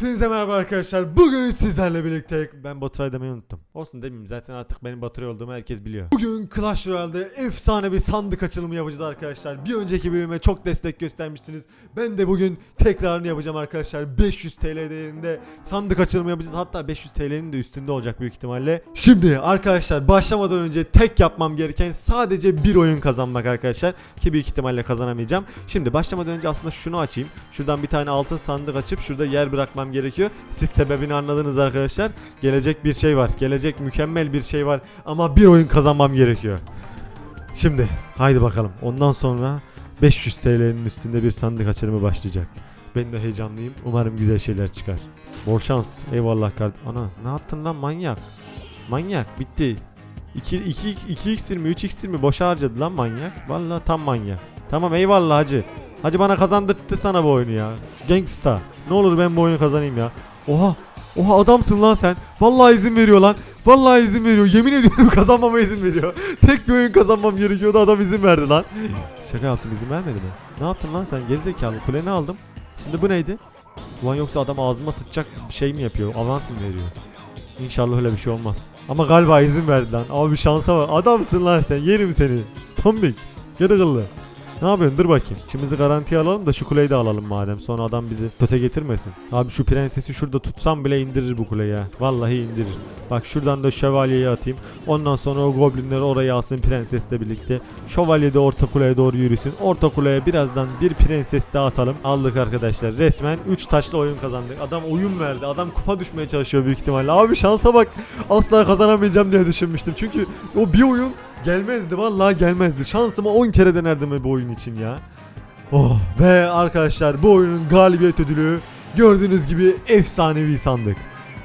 Hepinize merhaba arkadaşlar. Bugün sizlerle birlikte ben Baturay demeyi unuttum. Olsun demeyeyim zaten artık benim Baturay olduğumu herkes biliyor. Bugün Clash Royale'de efsane bir sandık açılımı yapacağız arkadaşlar. Bir önceki bölüme çok destek göstermiştiniz. Ben de bugün tekrarını yapacağım arkadaşlar. 500 TL değerinde sandık açılımı yapacağız. Hatta 500 TL'nin de üstünde olacak büyük ihtimalle. Şimdi arkadaşlar başlamadan önce tek yapmam gereken sadece bir oyun kazanmak arkadaşlar. Ki büyük ihtimalle kazanamayacağım. Şimdi başlamadan önce aslında şunu açayım. Şuradan bir tane altın sandık açıp şurada yer bırakmam gerekiyor. Siz sebebini anladınız arkadaşlar. Gelecek bir şey var. Gelecek mükemmel bir şey var. Ama bir oyun kazanmam gerekiyor. Şimdi haydi bakalım. Ondan sonra 500 TL'nin üstünde bir sandık açılımı başlayacak. Ben de heyecanlıyım. Umarım güzel şeyler çıkar. Bol şans. Eyvallah kardeşim. Ana ne yaptın lan manyak? Manyak bitti. 2 2 2 iksir mi 3 iksir mi boşa harcadı lan manyak. Vallahi tam manyak. Tamam eyvallah hacı. Hacı bana kazandırttı sana bu oyunu ya. Gangsta. Ne olur ben bu oyunu kazanayım ya. Oha. Oha adamsın lan sen. Vallahi izin veriyor lan. Vallahi izin veriyor. Yemin ediyorum kazanmama izin veriyor. Tek bir oyun kazanmam gerekiyordu adam izin verdi lan. Şaka yaptım izin vermedi mi? Ne yaptın lan sen gerizekalı kuleni aldım. Şimdi bu neydi? Ulan yoksa adam ağzıma sıçacak bir şey mi yapıyor? Avans mı veriyor? İnşallah öyle bir şey olmaz. Ama galiba izin verdi lan. Ama bir şansa var. Adamsın lan sen. Yerim seni. Tombik. Yarı kıllı. Ne yapıyorsun? Dur bakayım. İçimizi garantiye alalım da şu kuleyi de alalım madem. Sonra adam bizi köte getirmesin. Abi şu prensesi şurada tutsam bile indirir bu kuleyi ha. Vallahi indirir. Bak şuradan da şövalyeyi atayım. Ondan sonra o goblinleri oraya alsın prensesle birlikte. Şövalye de orta kuleye doğru yürüsün. Orta kuleye birazdan bir prenses daha atalım. Aldık arkadaşlar. Resmen 3 taşlı oyun kazandık. Adam oyun verdi. Adam kupa düşmeye çalışıyor büyük ihtimalle. Abi şansa bak. Asla kazanamayacağım diye düşünmüştüm. Çünkü o bir oyun gelmezdi. Vallahi gelmezdi. Şansıma 10 kere denerdim bu oyun için ya. Oh ve arkadaşlar bu oyunun galibiyet ödülü gördüğünüz gibi efsanevi sandık.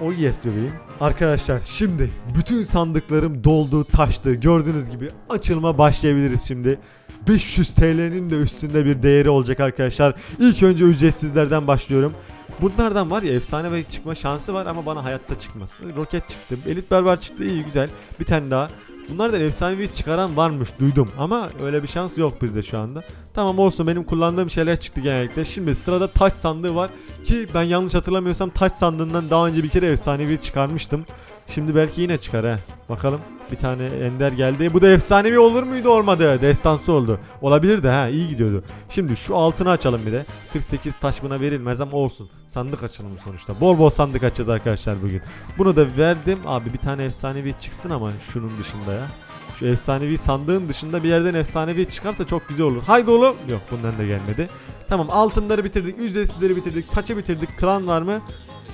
O yes bebeğim. Arkadaşlar şimdi bütün sandıklarım doldu taştı. Gördüğünüz gibi açılma başlayabiliriz şimdi. 500 TL'nin de üstünde bir değeri olacak arkadaşlar. İlk önce ücretsizlerden başlıyorum. Bunlardan var ya efsane ve çıkma şansı var ama bana hayatta çıkmaz. Roket çıktı, elit berber çıktı iyi güzel. Bir tane daha. Bunlardan efsanevi çıkaran varmış duydum ama öyle bir şans yok bizde şu anda. Tamam olsun benim kullandığım şeyler çıktı genellikle. Şimdi sırada taç sandığı var ki ben yanlış hatırlamıyorsam taç sandığından daha önce bir kere efsanevi çıkarmıştım. Şimdi belki yine çıkar he. Bakalım. Bir tane ender geldi. Bu da efsanevi olur muydu olmadı. Destansı oldu. Olabilir de ha iyi gidiyordu. Şimdi şu altını açalım bir de. 48 taş buna verilmez ama olsun. Sandık açalım sonuçta. Bol bol sandık açacağız arkadaşlar bugün. Bunu da verdim. Abi bir tane efsanevi çıksın ama şunun dışında ya. Şu efsanevi sandığın dışında bir yerden efsanevi çıkarsa çok güzel olur. Haydi oğlum. Yok bundan da gelmedi. Tamam altınları bitirdik. Ücretsizleri bitirdik. Taçı bitirdik. Klan var mı?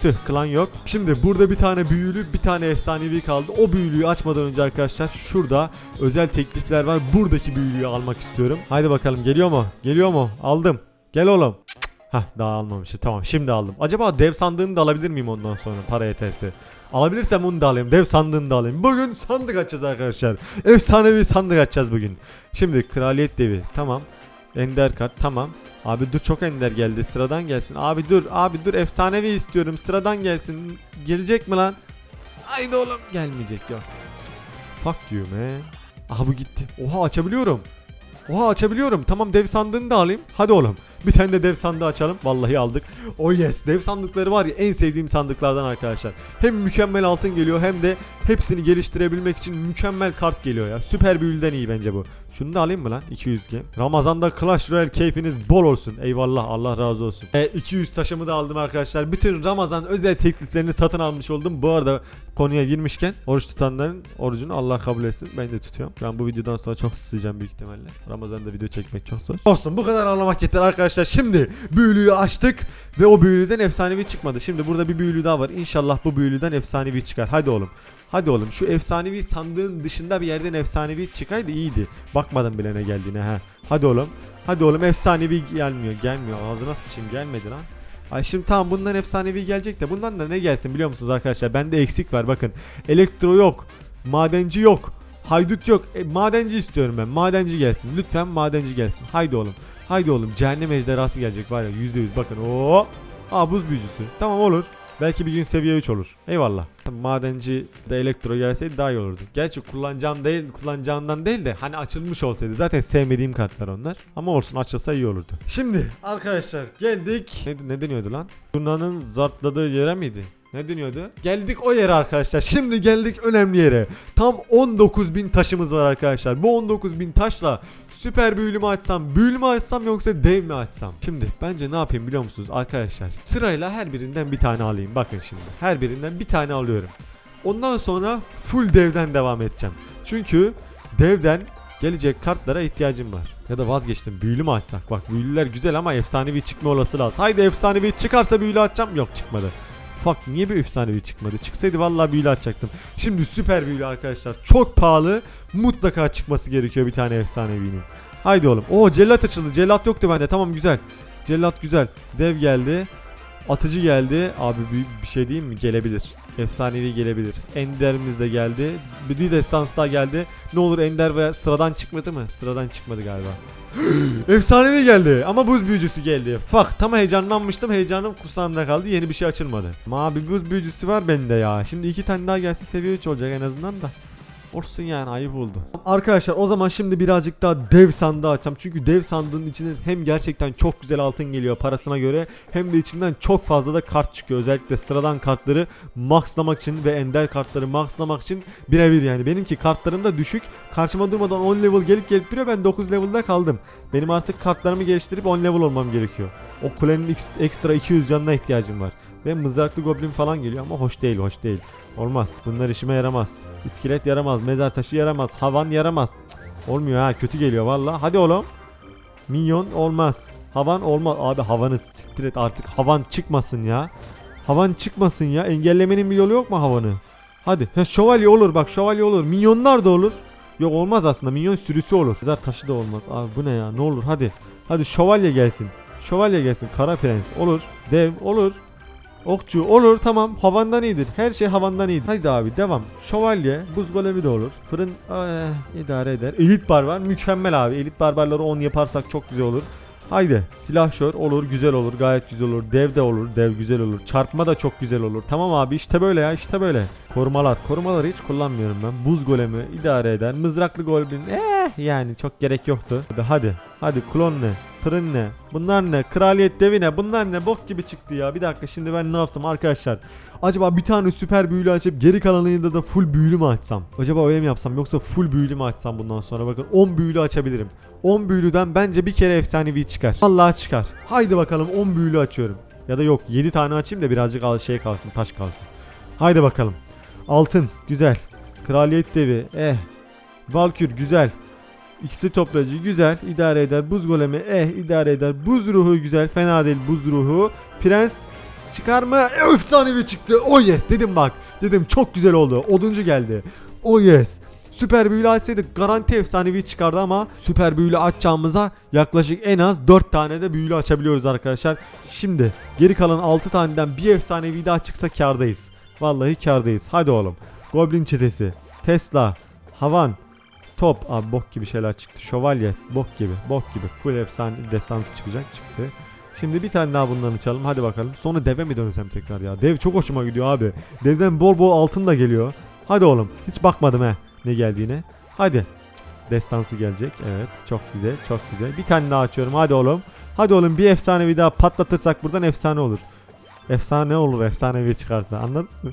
Tüh klan yok. Şimdi burada bir tane büyülü bir tane efsanevi kaldı. O büyülüyü açmadan önce arkadaşlar şurada özel teklifler var. Buradaki büyülüyü almak istiyorum. Haydi bakalım geliyor mu? Geliyor mu? Aldım. Gel oğlum. Hah daha almamışım. Tamam şimdi aldım. Acaba dev sandığını da alabilir miyim ondan sonra para yeterse? Alabilirsem onu da alayım. Dev sandığını da alayım. Bugün sandık açacağız arkadaşlar. Efsanevi sandık açacağız bugün. Şimdi kraliyet devi. Tamam. Ender kart. Tamam. Abi dur çok ender geldi. Sıradan gelsin. Abi dur. Abi dur. Efsanevi istiyorum. Sıradan gelsin. Gelecek mi lan? Haydi oğlum. Gelmeyecek yok. Fuck you man. Aha bu gitti. Oha açabiliyorum. Oha açabiliyorum. Tamam dev sandığını da alayım. Hadi oğlum. Bir tane de dev sandığı açalım. Vallahi aldık. Oh yes. Dev sandıkları var ya en sevdiğim sandıklardan arkadaşlar. Hem mükemmel altın geliyor hem de hepsini geliştirebilmek için mükemmel kart geliyor ya. Süper büyülden iyi bence bu. Şunu da alayım mı lan? 200 gem. Ramazan'da Clash Royale keyfiniz bol olsun. Eyvallah Allah razı olsun. E, 200 taşımı da aldım arkadaşlar. Bütün Ramazan özel tekliflerini satın almış oldum. Bu arada konuya girmişken oruç tutanların orucunu Allah kabul etsin. Ben de tutuyorum. Ben bu videodan sonra çok susayacağım büyük ihtimalle. Ramazan'da video çekmek çok zor. Olsun bu kadar ağlamak yeter arkadaşlar. Şimdi büyülüyü açtık ve o büyülüden efsanevi çıkmadı. Şimdi burada bir büyülü daha var. İnşallah bu büyülüden efsanevi çıkar. Hadi oğlum. Hadi oğlum şu efsanevi sandığın dışında bir yerden efsanevi çıkaydı iyiydi. Bakmadım bile ne geldiğine ha. Hadi oğlum. Hadi oğlum efsanevi gelmiyor. Gelmiyor. Ağzına sıçayım gelmedi lan. Ay şimdi tamam bundan efsanevi gelecek de bundan da ne gelsin biliyor musunuz arkadaşlar? Bende eksik var bakın. Elektro yok. Madenci yok. Haydut yok. E, madenci istiyorum ben. Madenci gelsin. Lütfen madenci gelsin. Haydi oğlum. Haydi oğlum. Cehennem ejderhası gelecek var ya %100 bakın. Oo. Aa buz büyücüsü. Tamam olur. Belki bir gün seviye 3 olur. Eyvallah. Madenci de elektro gelseydi daha iyi olurdu. Gerçi kullanacağım değil, kullanacağımdan değil de hani açılmış olsaydı. Zaten sevmediğim kartlar onlar. Ama olsun açılsa iyi olurdu. Şimdi arkadaşlar geldik. Ne, ne deniyordu lan? Turnanın zartladığı yere miydi? Ne deniyordu? Geldik o yere arkadaşlar. Şimdi geldik önemli yere. Tam 19.000 taşımız var arkadaşlar. Bu 19.000 taşla süper büyülü mü açsam, büyülü mü açsam yoksa dev mi açsam? Şimdi bence ne yapayım biliyor musunuz arkadaşlar? Sırayla her birinden bir tane alayım. Bakın şimdi. Her birinden bir tane alıyorum. Ondan sonra full devden devam edeceğim. Çünkü devden gelecek kartlara ihtiyacım var. Ya da vazgeçtim. Büyülü mü açsak? Bak büyülüler güzel ama efsanevi çıkma olası lazım. Haydi efsanevi çıkarsa büyülü açacağım. Yok çıkmadı. Fuck niye bir efsanevi çıkmadı? Çıksaydı vallahi büyülü açacaktım. Şimdi süper büyülü arkadaşlar. Çok pahalı. Mutlaka çıkması gerekiyor bir tane efsanevinin. Haydi oğlum. Oo cellat açıldı. Cellat yoktu bende. Tamam güzel. Cellat güzel. Dev geldi. Atıcı geldi. Abi büyük bir şey değil mi? Gelebilir. Efsanevi gelebilir. Ender'imiz de geldi. Bir destans daha geldi. Ne olur Ender ve sıradan çıkmadı mı? Sıradan çıkmadı galiba. Efsanevi geldi ama buz büyücüsü geldi. Fuck tam heyecanlanmıştım heyecanım kursağımda kaldı yeni bir şey açılmadı. Ama bir buz büyücüsü var bende ya. Şimdi iki tane daha gelse seviye 3 olacak en azından da. Olsun yani ayıp oldu. Arkadaşlar o zaman şimdi birazcık daha dev sandığı açacağım. Çünkü dev sandığın içinden hem gerçekten çok güzel altın geliyor parasına göre hem de içinden çok fazla da kart çıkıyor. Özellikle sıradan kartları maxlamak için ve ender kartları maxlamak için birebir yani. Benimki kartlarım da düşük. Karşıma durmadan 10 level gelip gelip duruyor. Ben 9 level'da kaldım. Benim artık kartlarımı geliştirip 10 level olmam gerekiyor. O kulenin ekstra 200 canına ihtiyacım var. Ve mızraklı goblin falan geliyor ama hoş değil hoş değil. Olmaz. Bunlar işime yaramaz. İskelet yaramaz. Mezar taşı yaramaz. Havan yaramaz. Cık, olmuyor ha kötü geliyor valla. Hadi oğlum. Minyon olmaz. Havan olmaz. Abi havanı siktir et artık. Havan çıkmasın ya. Havan çıkmasın ya. Engellemenin bir yolu yok mu havanı? Hadi. Ha, şövalye olur bak şövalye olur. Minyonlar da olur. Yok olmaz aslında. Minyon sürüsü olur. Mezar taşı da olmaz. Abi bu ne ya? Ne olur hadi. Hadi şövalye gelsin. Şövalye gelsin. Kara prens olur. Dev olur. Okçu olur tamam havandan iyidir. Her şey havandan iyidir. Haydi abi devam. Şövalye, buz golemi de olur. Fırın eh, idare eder. Elit barbar mükemmel abi. Elit barbarları 10 yaparsak çok güzel olur. Haydi silahşör olur güzel olur gayet güzel olur. Dev de olur dev güzel olur. Çarpma da çok güzel olur. Tamam abi işte böyle ya işte böyle. Korumalar. Korumaları hiç kullanmıyorum ben. Buz golemi idare eder. Mızraklı goblin eh yani çok gerek yoktu. Hadi hadi. Hadi klon ne? Fırın ne? Bunlar ne? Kraliyet devi ne? Bunlar ne? Bok gibi çıktı ya. Bir dakika şimdi ben ne yaptım arkadaşlar? Acaba bir tane süper büyülü açıp geri kalanını da full büyülü mü açsam? Acaba öyle mi yapsam yoksa full büyülü mü açsam bundan sonra? Bakın 10 büyülü açabilirim. 10 büyülüden bence bir kere efsanevi çıkar. Allah çıkar. Haydi bakalım 10 büyülü açıyorum. Ya da yok 7 tane açayım da birazcık al şey kalsın taş kalsın. Haydi bakalım. Altın güzel. Kraliyet devi eh. Valkür güzel. İkisi toplayıcı güzel idare eder. Buz golemi eh idare eder. Buz ruhu güzel fena değil buz ruhu. Prens çıkar mı? Efsanevi çıktı. Oh yes dedim bak. Dedim çok güzel oldu. Oduncu geldi. Oh yes. Süper büyülü açsaydık garanti efsanevi çıkardı ama süper büyülü açacağımıza yaklaşık en az 4 tane de büyülü açabiliyoruz arkadaşlar. Şimdi geri kalan 6 taneden bir efsanevi daha çıksa kardayız. Vallahi kardayız. Hadi oğlum. Goblin çetesi. Tesla. Havan. Top. Abi bok gibi şeyler çıktı. Şövalye. Bok gibi. Bok gibi. Full efsane destansı çıkacak. Çıktı. Şimdi bir tane daha bundan açalım. Hadi bakalım. Sonra deve mi dönsem tekrar ya? Dev çok hoşuma gidiyor abi. Devden bol bol altın da geliyor. Hadi oğlum. Hiç bakmadım he ne geldiğine. Hadi. Destansı gelecek. Evet. Çok güzel. Çok güzel. Bir tane daha açıyorum. Hadi oğlum. Hadi oğlum bir efsanevi daha patlatırsak buradan efsane olur. Efsane olur efsanevi çıkarsa anladın mı?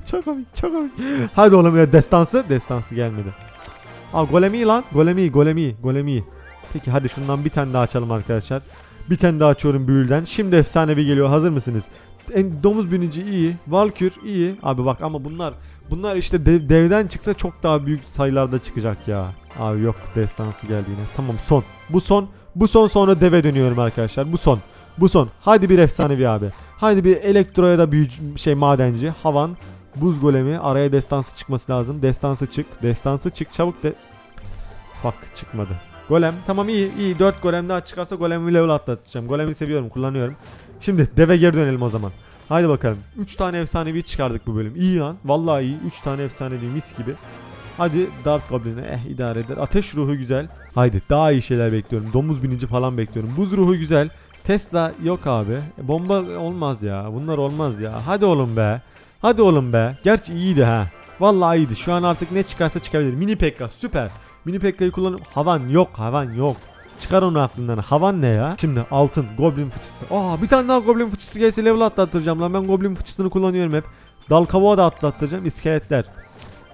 çok komik çok komik. Hadi oğlum ya destansı. Destansı gelmedi. Al golemi lan. Golemi golemi golemi. Peki hadi şundan bir tane daha açalım arkadaşlar. Bir tane daha açıyorum büyülden. Şimdi efsanevi geliyor. Hazır mısınız? En, domuz binici iyi. Valkür iyi. Abi bak ama bunlar bunlar işte dev- devden çıksa çok daha büyük sayılarda çıkacak ya. Abi yok destansı geldi yine. Tamam son. Bu son. Bu son sonra deve dönüyorum arkadaşlar. Bu son. Bu son. Haydi bir efsanevi abi. Haydi bir elektroya da büyücü şey madenci. Havan. Buz golemi. Araya destansı çıkması lazım. Destansı çık. Destansı çık. Çabuk de. Fuck çıkmadı. Golem. Tamam iyi iyi. 4 golem daha çıkarsa golemi level atlatacağım. Golemi seviyorum. Kullanıyorum. Şimdi deve geri dönelim o zaman. Haydi bakalım. 3 tane efsanevi çıkardık bu bölüm. İyi lan. Vallahi iyi. 3 tane efsanevi mis gibi. Hadi Dark Goblin'e eh idare eder. Ateş ruhu güzel. Haydi daha iyi şeyler bekliyorum. Domuz binici falan bekliyorum. Buz ruhu güzel. Tesla yok abi. E, Bomba olmaz ya. Bunlar olmaz ya. Hadi oğlum be. Hadi oğlum be. Gerçi iyiydi ha. Vallahi iyiydi. Şu an artık ne çıkarsa çıkabilir. Mini Pekka süper. Mini Pekka'yı kullanıp havan yok havan yok. Çıkar onu aklından. Havan ne ya? Şimdi altın goblin fıçısı. Aa bir tane daha goblin fıçısı gelse level atlattıracağım lan. Ben goblin fıçısını kullanıyorum hep. Dal kavuğa da atlattıracağım. iskeletler.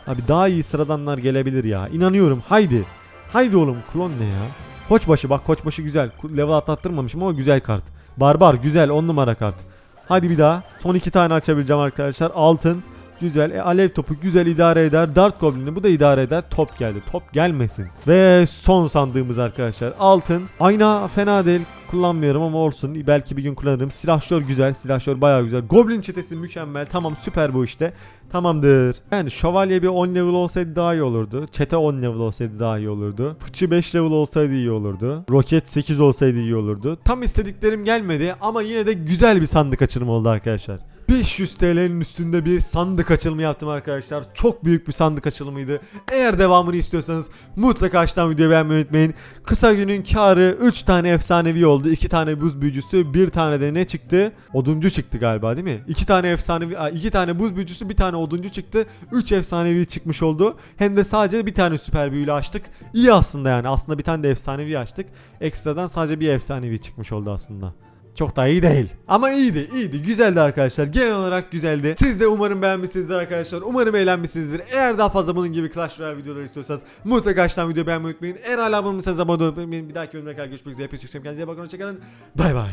Abi daha iyi sıradanlar gelebilir ya. İnanıyorum. Haydi. Haydi oğlum. Klon ne ya? Koçbaşı bak koçbaşı güzel. Level atlattırmamışım ama güzel kart. Barbar güzel 10 numara kart. Hadi bir daha. Son iki tane açabileceğim arkadaşlar. Altın. Güzel. E, alev topu güzel idare eder. Dart goblini bu da idare eder. Top geldi. Top gelmesin. Ve son sandığımız arkadaşlar. Altın. Ayna fena değil. Kullanmıyorum ama olsun. Belki bir gün kullanırım. Silahşör güzel. Silahşör bayağı güzel. Goblin çetesi mükemmel. Tamam süper bu işte. Tamamdır. Yani şövalye bir 10 level olsaydı daha iyi olurdu. Çete 10 level olsaydı daha iyi olurdu. Fıçı 5 level olsaydı iyi olurdu. Roket 8 olsaydı iyi olurdu. Tam istediklerim gelmedi ama yine de güzel bir sandık açılımı oldu arkadaşlar. 500 TL'nin üstünde bir sandık açılımı yaptım arkadaşlar. Çok büyük bir sandık açılımıydı. Eğer devamını istiyorsanız mutlaka açtan videoyu beğenmeyi unutmayın. Kısa günün karı 3 tane efsanevi oldu. 2 tane buz büyücüsü, bir tane de ne çıktı? Oduncu çıktı galiba değil mi? 2 tane efsanevi, 2 tane buz büyücüsü, bir tane oduncu çıktı. 3 efsanevi çıkmış oldu. Hem de sadece bir tane süper büyülü açtık. İyi aslında yani. Aslında bir tane de efsanevi açtık. Ekstradan sadece bir efsanevi çıkmış oldu aslında. Çok da iyi değil. Ama iyiydi, iyiydi. Güzeldi arkadaşlar. Genel olarak güzeldi. Siz de umarım beğenmişsinizdir arkadaşlar. Umarım eğlenmişsinizdir. Eğer daha fazla bunun gibi Clash Royale videoları istiyorsanız mutlaka aşağıdan videoyu beğenmeyi unutmayın. Eğer hala abone olmasanız abone olmayı. Bir dahaki bölümde görüşmek üzere. Hepinize çok iyi bakın. Hoşçakalın. Bay bay.